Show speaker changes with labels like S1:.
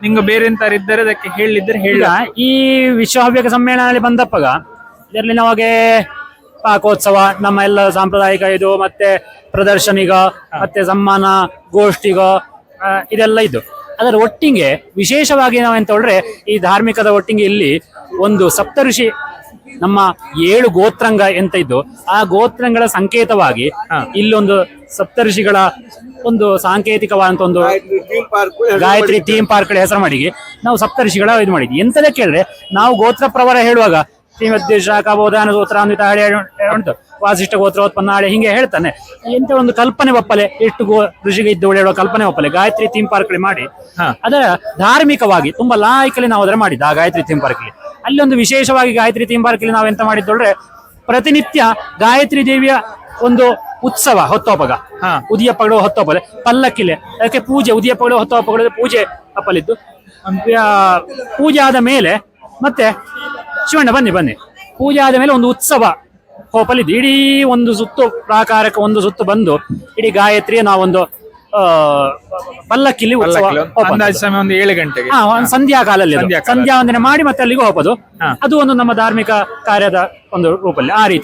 S1: ನಿಂಗೆ ಬೇರೆ ಎಂತಾರು ಇದ್ದರೆ ಅದಕ್ಕೆ ಹೇಳಿದ್ರೆ ಹೇಳ.
S2: ಈ ವಿಶ್ವ ಹವ್ಯಕ ಸಮ್ಮೇಳನದಲ್ಲಿ ಬಂದಪ್ಪಗ ಇದರಲ್ಲಿ ನಮಗೆ ಪಾಕೋತ್ಸವ ನಮ್ಮ ಎಲ್ಲ ಸಾಂಪ್ರದಾಯಿಕ ಇದು ಮತ್ತೆ ಪ್ರದರ್ಶನಿಗ ಮತ್ತೆ ಸಮ್ಮಾನ ಗೋಷ್ಠಿಗ ಆ, ಇದೆಲ್ಲ ಇದು. ಅದರ ಒಟ್ಟಿಗೆ ವಿಶೇಷವಾಗಿ ನಾವೆಂತ ಎಂತ ಹೇಳಿದ್ರೆ ಈ ಧಾರ್ಮಿಕದ ಒಟ್ಟಿಗೆ ಇಲ್ಲಿ ಒಂದು ಸಪ್ತಋಷಿ ನಮ್ಮ ಏಳು ಗೋತ್ರಂಗ ಎಂತ ಇದ್ದು ಆ ಗೋತ್ರಂಗಳ ಸಂಕೇತವಾಗಿ ಇಲ್ಲೊಂದು ಸಪ್ತಋಷಿಗಳ ಒಂದು ಸಾಂಕೇತಿಕವಾದಂತ ಒಂದು ಗಾಯತ್ರಿ ಥೀಮ್ ಪಾರ್ಕ್ ಹೆಸರು ಮಾಡಿ ನಾವು ಸಪ್ತಋಷಿಗಳ ಇದು ಮಾಡಿದ್ವಿ. ಎಂತದೇ ಕೇಳಿದ್ರೆ ನಾವು ಗೋತ್ರ ಪ್ರವರ ಹೇಳುವಾಗ ಗೋತ್ರ ಬೋಧಾನ ಸೂತ್ರ ಅನ್ವಿತ ಹಳೆ ಉಂಟು. ವಾಸಿಷ್ಠ ಗೋತ್ರ ಉತ್ಪನ್ನ ಹಳೆ ಹಿಂಗೆ ಹೇಳ್ತಾನೆ. ಎಂತ ಒಂದು ಕಲ್ಪನೆ ಒಪ್ಪಲೆ ಎಷ್ಟು ಗೋ ಋಷಿಗೆ ಇದ್ದು ಹೇಳುವ ಕಲ್ಪನೆ ಒಪ್ಪಲೆ ಗಾಯತ್ರಿ ಥೀಮ್ ಪಾರ್ಕ್ ಮಾಡಿ. ಅದರ ಧಾರ್ಮಿಕವಾಗಿ ತುಂಬಾ ಲಾಯಕಲ್ಲಿ ನಾವು ಅದರ ಮಾಡಿದ್ದ ಆ ಗಾಯತ್ರಿ ಥೀಮ್ ಪಾರ್ಕ್ ಅಲ್ಲಿ ಒಂದು ವಿಶೇಷವಾಗಿ ಗಾಯತ್ರಿ ಥೀಮ್ ಪಾರ್ಕಲ್ಲಿ ನಾವು ಎಂತ ಮಾಡಿದ್ದೊಳ್ರೆ ಪ್ರತಿನಿತ್ಯ ಗಾಯತ್ರಿ ದೇವಿಯ ಒಂದು ಉತ್ಸವ ಹೊತ್ತೋಪಗ. ಉದಿಯಪ್ಪಗಳು ಹೊತ್ತೋಪಲೆ ಪಲ್ಲಕ್ಕಿಲೆ. ಅದಕ್ಕೆ ಪೂಜೆ ಉದಿಯಪ್ಪಗಳು ಹೊತ್ತೋಪಗಳು ಪೂಜೆ ಅಪ್ಪಲಿದ್ದು. ಪೂಜೆ ಆದ ಮೇಲೆ ಮತ್ತೆ ಶಿವಣ್ಣ ಬನ್ನಿ ಬನ್ನಿ. ಪೂಜೆ ಆದ ಮೇಲೆ ಒಂದು ಉತ್ಸವ ಹೋಪಲಿದ್ದು ಇಡೀ ಒಂದು ಸುತ್ತು ಪ್ರಾಕಾರಕ್ಕೆ ಒಂದು ಸುತ್ತು ಬಂದು ಇಡೀ ಗಾಯತ್ರಿಯ ನಾವೊಂದು ಪಲ್ಲಕ್ಕಿಲಿ ಉತ್ಸವ.
S1: ಅಂದಾಜು ಸಮಯ ಒಂದು ಏಳು ಗಂಟೆಗೆ
S2: ಹಾ ಒಂದು ಸಂಧ್ಯಾ ಕಾಲದಲ್ಲಿ ಅದು.
S1: ಸಂಧ್ಯಾ ಕಾಲ.
S2: ಸಂಧ್ಯಾ ವಂದನೆ ಮಾಡಿ ಮತ್ತೆ ಅಲ್ಲಿಗೆ ಹೋಗೋದು ಅದು ಒಂದು ನಮ್ಮ ಧಾರ್ಮಿಕ ಕಾರ್ಯದ ಒಂದು ರೂಪಲ್ಲಿ ಆ ರೀತಿ